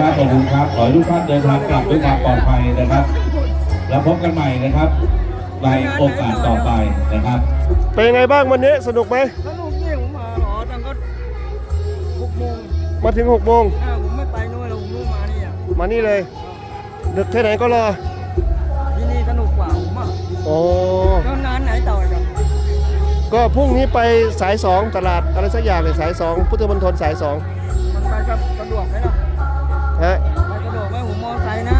ครับขอบคุณครับขอให้ทุกท่านเดินทางกลับด้วยความปลอดภัยนะครับ แล้วพบกันใหม่นะครับ ในโอกาสต่อไปนะครับ เป็นยังไงบ้างวันนี้สนุกไหมถ้าลูกนี่ผมมาหรอตั้งก็หกโมงมาถึง6โมงอ่าผมไม่ไปนู่นแล้วผมนู่นมานี่อะมานี่เลยดึกแค่ไหนก็รอที่นี่สนุกกว่าผมอะโอ้แล้วนานไหนต่ออีกันก็พรุ่งนี้ไปสาย2ตลาดอะไรสักอย่างเลยสาย2พุทธมณฑลสายมันไปกับสะดวกไหมล่ะ2 ฮะไปสะดวกไหมผมมอไซค์นะ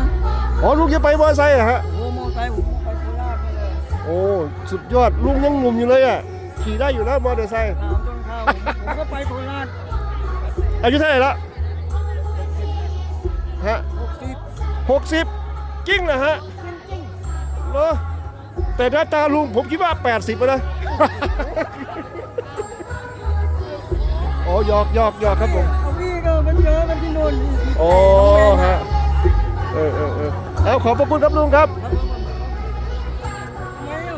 อ๋อลุงจะไปมอไซค์เหรอฮะโอ้มอไซค์ผมไปโคราชนี่เลยโอ้สุดยอดลุงยังหนุ่มอยู่เลยอะขี่ได้อยู่แล้วมอเตอร์ไซค์ถามต้นข้าวผมผมก็ไปโคราชอายุเท่าไหร่ละฮะหกสิบหกสิบจริงเหรอฮะจริงเหรอแต่หน้าตาลุงผมคิดว่า80แล้วนะโอ้หยอกหยอกหยอกครับผมๆเอาพี่ ก็มันเยอะมันที่นู่นโอ้ฮะเออเออเออเอาขอบพระคุณครับลุงครับไม่เอา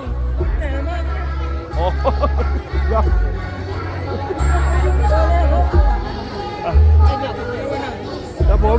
แต่มากโอ้ยครับผม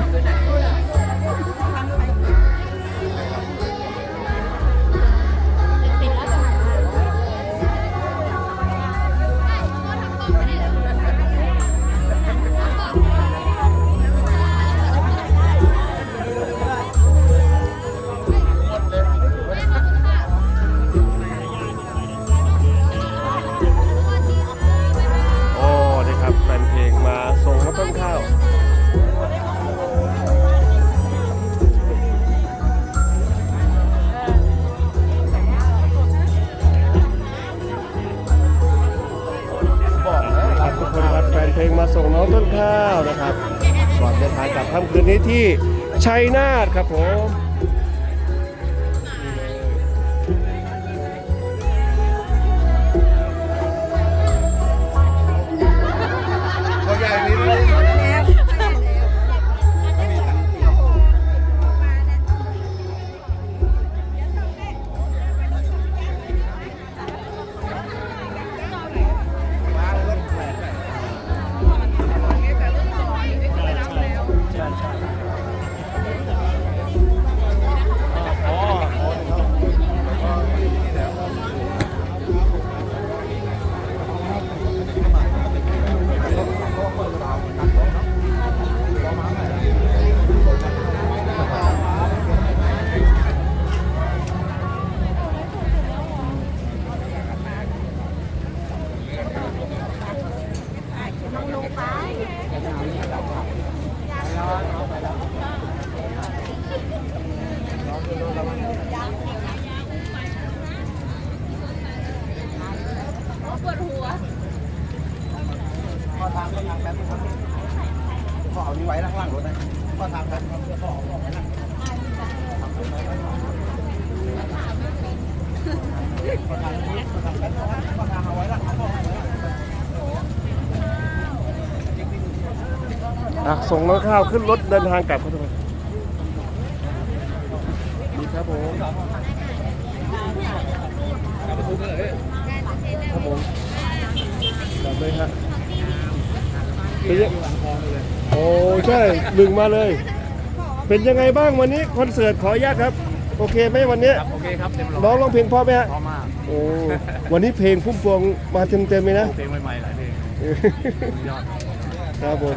ข้าวนะครับก่อนเดินทางกลับค่ำคืนนี้ที่ชัยนาทครับผม อะส่งน้องข้าวขึ้นรถเดินทางกลับครับทุกคนดีครับผมครับผมกลับเลยครับเป็นยังโอ้ใช่ดึงมาเลย เป็นยังไงบ้างวันนี้คอนเสิร์ตขออนุญาตครับ โอเคไหมวันนี้โอเคครับเต็มร้อยน้องร้องเพลงเพราะไหมฮะพร้อมมากโอ้วันนี้เพลงพุ่มพวงมาเต็มๆเลยนะ เพลงใหม่ๆหลายเพลงยอด ครับผม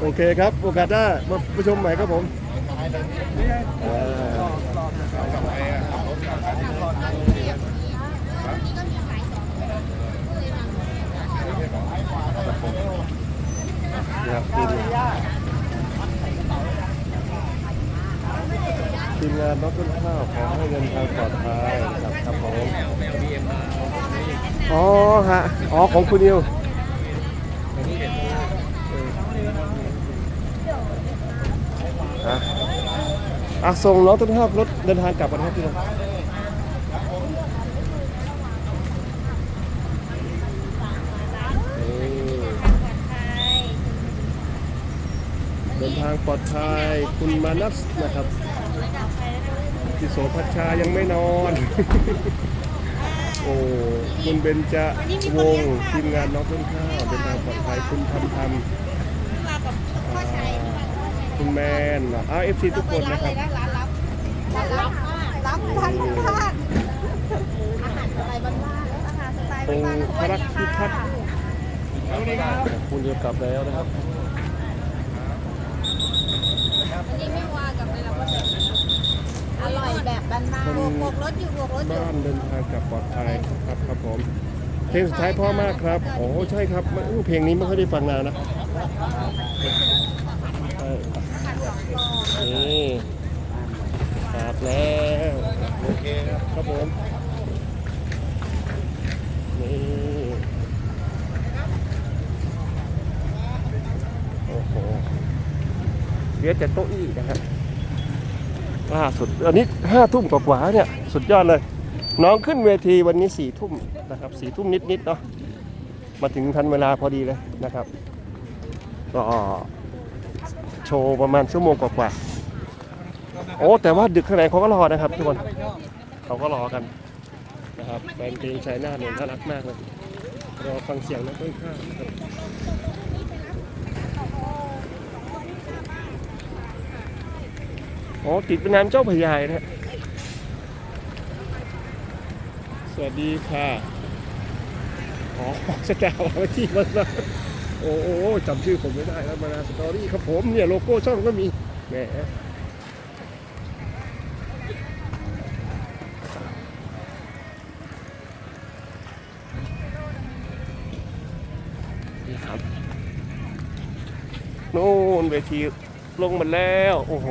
โอเคครับโอกาสหน้ามาประชมใหม่ครับผมอ่าครับทีม ทีมงานน้อต้นข้าวขอให้เดินทางปลอดภัยครับครับผมอ๋อฮะอ๋อของคุณนิวอะอะส่งน้อต้นข้าวรถเดินทางกลับกันครับพี่น้องเดินทางปลอดภัยคุณมานัสนะครับ พี่โสพัชชายังไม่นอน โอ้คุณเบญจวงศ์ทีมงานน้องต้นข้าวเดินทางปลอดภัยคุณทำทำมากับพ่อชายอคุณแมนอ่าเอฟซีทุกคนนะครับร้านรับร้านรับรับร้านบ้านอาหารสไตล์บ้านๆอาหารสไตล์องบ้านค์ๆพระรักพิพัฒน์คุณจะกลับแล้วนะครับ อันนี้ไม่ว่ากับเลยนะพ่อเด็กอร่ อยแบบบ้านๆบวกบวกรถอยู่บวกรถอยู่บ้านเดินทางกลับปลอดภัยครับครับผมเพลงสุดท้ายเพ่อมากครับโอ้ใช่ครับไม่อู้เพลงนี้ไม่ค่อยได้ฟังนานนะใช่นี่ครับแล้วโอเคครับครับผมนี่โอ้โหเหลือแต่โต๊ะอี้นะครับ ล่าสุดอันนี้ห้าทุ่มกว่าๆเนี่ยสุดยอดเลย น้องขึ้นเวทีวันนี้สี่ทุ่มนะครับสี่ทุ่มนิดๆเนาะมาถึงทันเวลาพอดีเลยนะครับก็โชว์ประมาณชั่วโมงกว่าๆโอ้แต่ว่าดึกข้างในเขาก็รอนะครับทุกคนเขาก็รอกันนะครับแฟนเพลงชายนาฏเนี่ยน่ารักมากเลยรอฟังเสียงนักเต้นข้าว นะครับโอ้ติดเป็นน้ำเจ้าพยายนะฮะสวัสดีค่ะ อ๋อสแกวไว้ที่มันนะโอ้โหจำชื่อผมไม่ได้แล้วมานาสตอรี่ครับผมเนี่ยโลโก้ช่องก็มีแหมนี่ครับนู่นเวทีลงมาแล้ว โอ้โห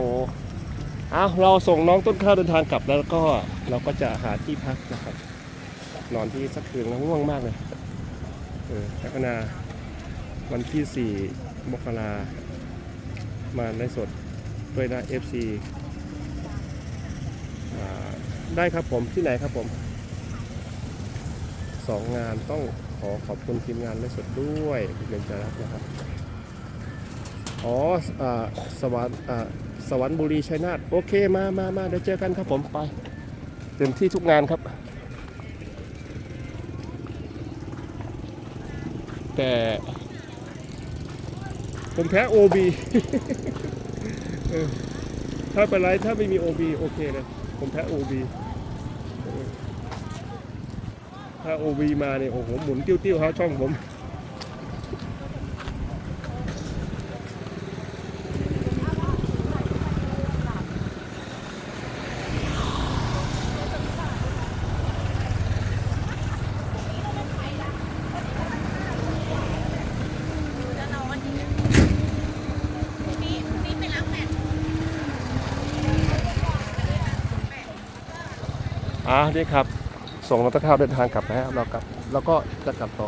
เอาเราส่งน้องต้นข้าวเดินทางกลับแล้วก็เราก็จะหาที่พักนะครับ นอนที่สักคืนแล้วง่วงมากเลย เออพัฒนาวันที่ 4 มกรามาในสดด้วยนะ FC ได้ครับผมที่ไหนครับผมสองงานต้องขอขอบคุณทีมงานในสดด้วยคุณเบญจรัตน์นะครับ อ๋ออสวรรค์อ่ สวรรค์บุรีชัยนาทโอเคมามามาเดี๋ยวเจอกันครับผมไป เต็มที่ทุกงานครับ แต่ผมแพ้ OB เออถ้าเป็นไรถ้าไม่มี OB โอเคเลยผมแพ้ OB เออถ้า OB มาเนี่ยโอ้โหหมุนติ้วๆครับช่องผม อ่านี่ครับ ส่งน้องตะข้าวเดินทางกลับแล้วเรากลับ แล้วก็จะกลับต่อ